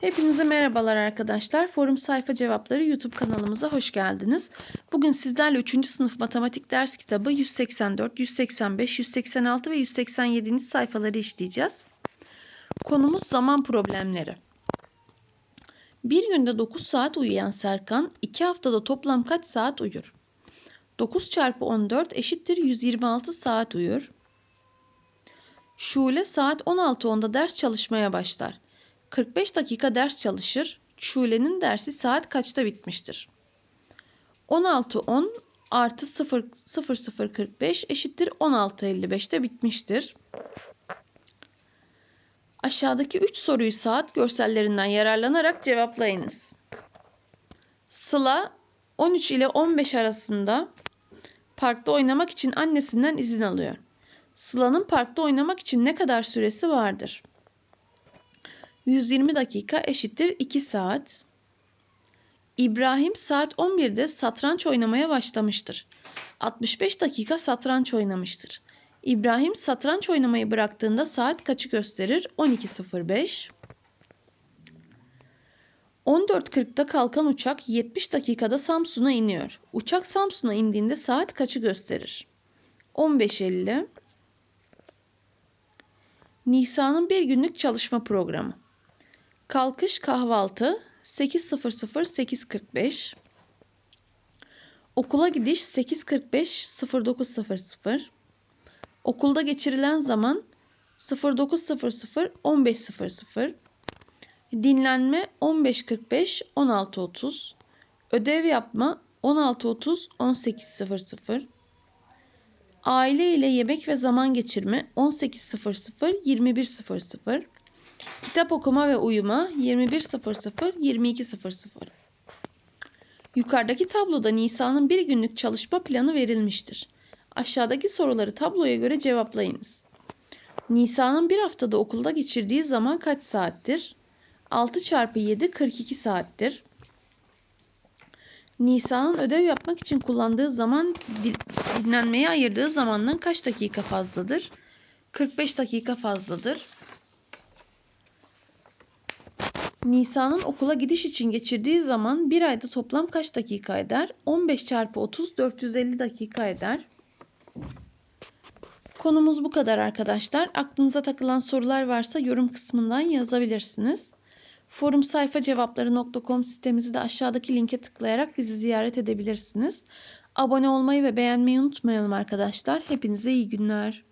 Hepinize merhabalar arkadaşlar. Forum Sayfa Cevapları YouTube kanalımıza hoş geldiniz. Bugün sizlerle 3. sınıf matematik ders kitabı 184, 185, 186 ve 187. sayfaları işleyeceğiz. Konumuz zaman problemleri. Bir günde 9 saat uyuyan Serkan, 2 haftada toplam kaç saat uyur? 9 çarpı 14 eşittir 126 saat uyur. Şule saat 16.10'da ders çalışmaya başlar. 45 dakika ders çalışır. Şule'nin dersi saat kaçta bitmiştir? 16.10 artı 0, 0045 eşittir 16.55'te bitmiştir. Aşağıdaki 3 soruyu saat görsellerinden yararlanarak cevaplayınız. Sıla 13 ile 15 arasında parkta oynamak için annesinden izin alıyor. Sıla'nın parkta oynamak için ne kadar süresi vardır? 120 dakika eşittir 2 saat. İbrahim saat 11'de satranç oynamaya başlamıştır. 65 dakika satranç oynamıştır. İbrahim satranç oynamayı bıraktığında saat kaçı gösterir? 12.05. 14.40'da kalkan uçak 70 dakikada Samsun'a iniyor. Uçak Samsun'a indiğinde saat kaçı gösterir? 15.50. Nisan'ın bir günlük çalışma programı. Kalkış kahvaltı 8.00-8.45. Okula gidiş 8.45-09.00. Okulda geçirilen zaman 09.00-15.00. Dinlenme 15.45-16.30. Ödev yapma 16.30-18.00. Aile ile yemek ve zaman geçirme 18.00-21.00. Kitap okuma ve uyuma 21.00-22.00. Yukarıdaki tabloda Nisa'nın bir günlük çalışma planı verilmiştir. Aşağıdaki soruları tabloya göre cevaplayınız. Nisa'nın bir haftada okulda geçirdiği zaman kaç saattir? 6 çarpı 7 42 saattir. Nisa'nın ödev yapmak için kullandığı zaman dinlenmeye ayırdığı zamandan kaç dakika fazladır? 45 dakika fazladır. Nisa'nın okula gidiş için geçirdiği zaman bir ayda toplam kaç dakika eder? 15 çarpı 30 450 dakika eder. Konumuz bu kadar arkadaşlar. Aklınıza takılan sorular varsa yorum kısmından yazabilirsiniz. Forum sayfa cevapları.com sitemizi de aşağıdaki linke tıklayarak bizi ziyaret edebilirsiniz. Abone olmayı ve beğenmeyi unutmayalım arkadaşlar. Hepinize iyi günler.